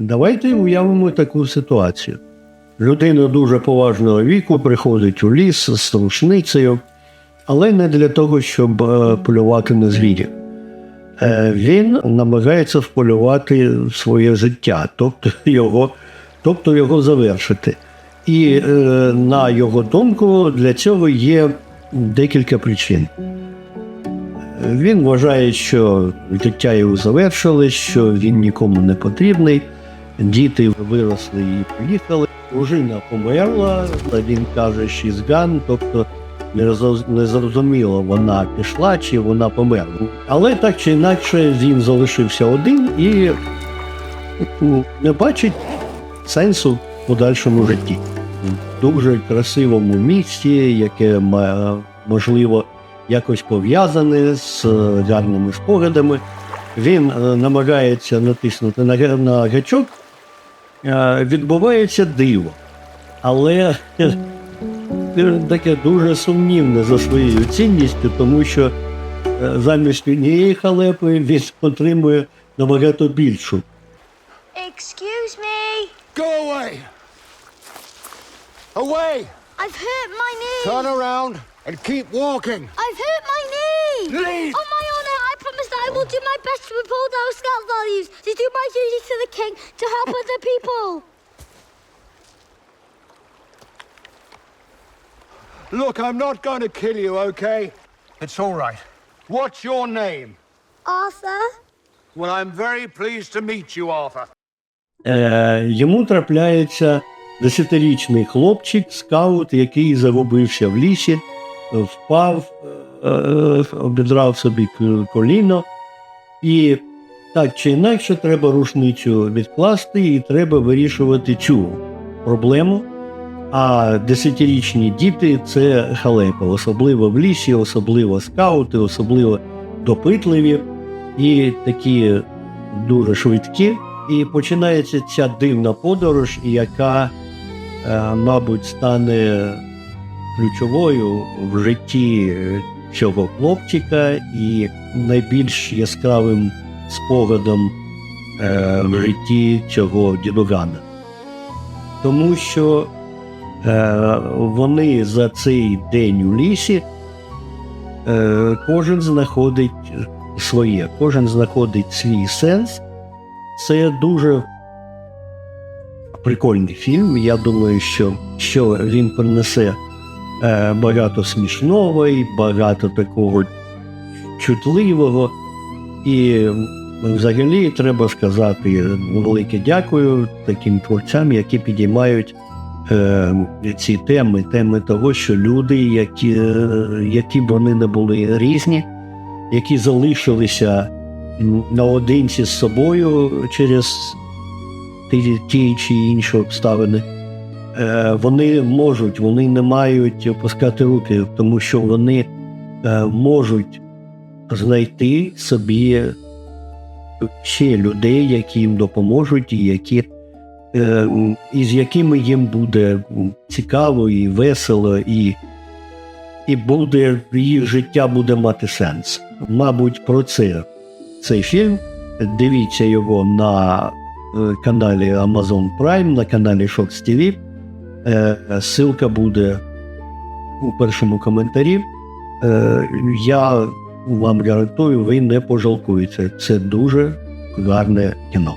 Давайте уявимо таку ситуацію. Людина дуже поважного віку приходить у ліс з рушницею, але не для того, щоб е, полювати на звірів. Е, Він намагається вполювати своє життя, тобто його, тобто його завершити. І е, на його думку, для цього є декілька причин. Він вважає, що життя його завершили, що він нікому не потрібний, діти виросли і поїхали. Дружина померла, він каже, she's gone, тобто не зрозуміло, вона пішла чи вона померла. Але так чи інакше він залишився один і ну, не бачить сенсу в подальшому житті. Дуже красивому місці, яке можливо якось пов'язане з гарними спогадами. Він е, намагається натиснути на, га- гачок, відбувається диво. Але е, таке дуже сумнівне за своєю цінністю, тому що е, замість однієї халепи він отримує набагато більшу. Excuse me. Go away! Away! I've hurt my knee. Turn around and keep walking! I've hurt my knee. Leave! On my will do my best to uphold our scout values, to do my duty to the king, to help other people. Look, I'm not going to kill you, okay? It's all right. What's your name? Arthur? Well, I'm very pleased to meet you, Arthur. Е, йому трапляється десятирічний хлопчик, скаут, який загубився в лісі, впав, е, е, обідрав собі коліно. І так чи інакше треба рушницю відкласти і треба вирішувати цю проблему. А десятирічні діти це халепа, особливо в лісі, особливо скаути, особливо допитливі і такі дуже швидкі. І починається ця дивна подорож, яка, е, мабуть, стане ключовою в житті цього хлопчика і найбільш яскравим спогадом е, в житті цього дідугана. Тому що е, вони за цей день у лісі е, кожен знаходить своє, кожен знаходить свій сенс. Це дуже прикольний фільм. Я думаю, що, що він принесе багато смішного і багато такого чутливого. І взагалі треба сказати велике дякую таким творцям, які підіймають е, ці теми, теми того, що люди, які, е, які б вони не були різні, які залишилися наодинці з собою через ті, ті чи інші обставини. Е, Вони можуть, вони не мають опускати руки, тому що вони е, можуть знайти собі ще людей, які їм допоможуть, і які, е, м, і з якими їм буде цікаво і весело, і, і буде їх життя буде мати сенс. Мабуть, про це цей фільм. Дивіться його на каналі Amazon Prime, на каналі Shox TV. Е, Ссылка буде у першому коментарі. Е, Я вам гарантую, ви не пожалкуєте. Це дуже гарне кіно.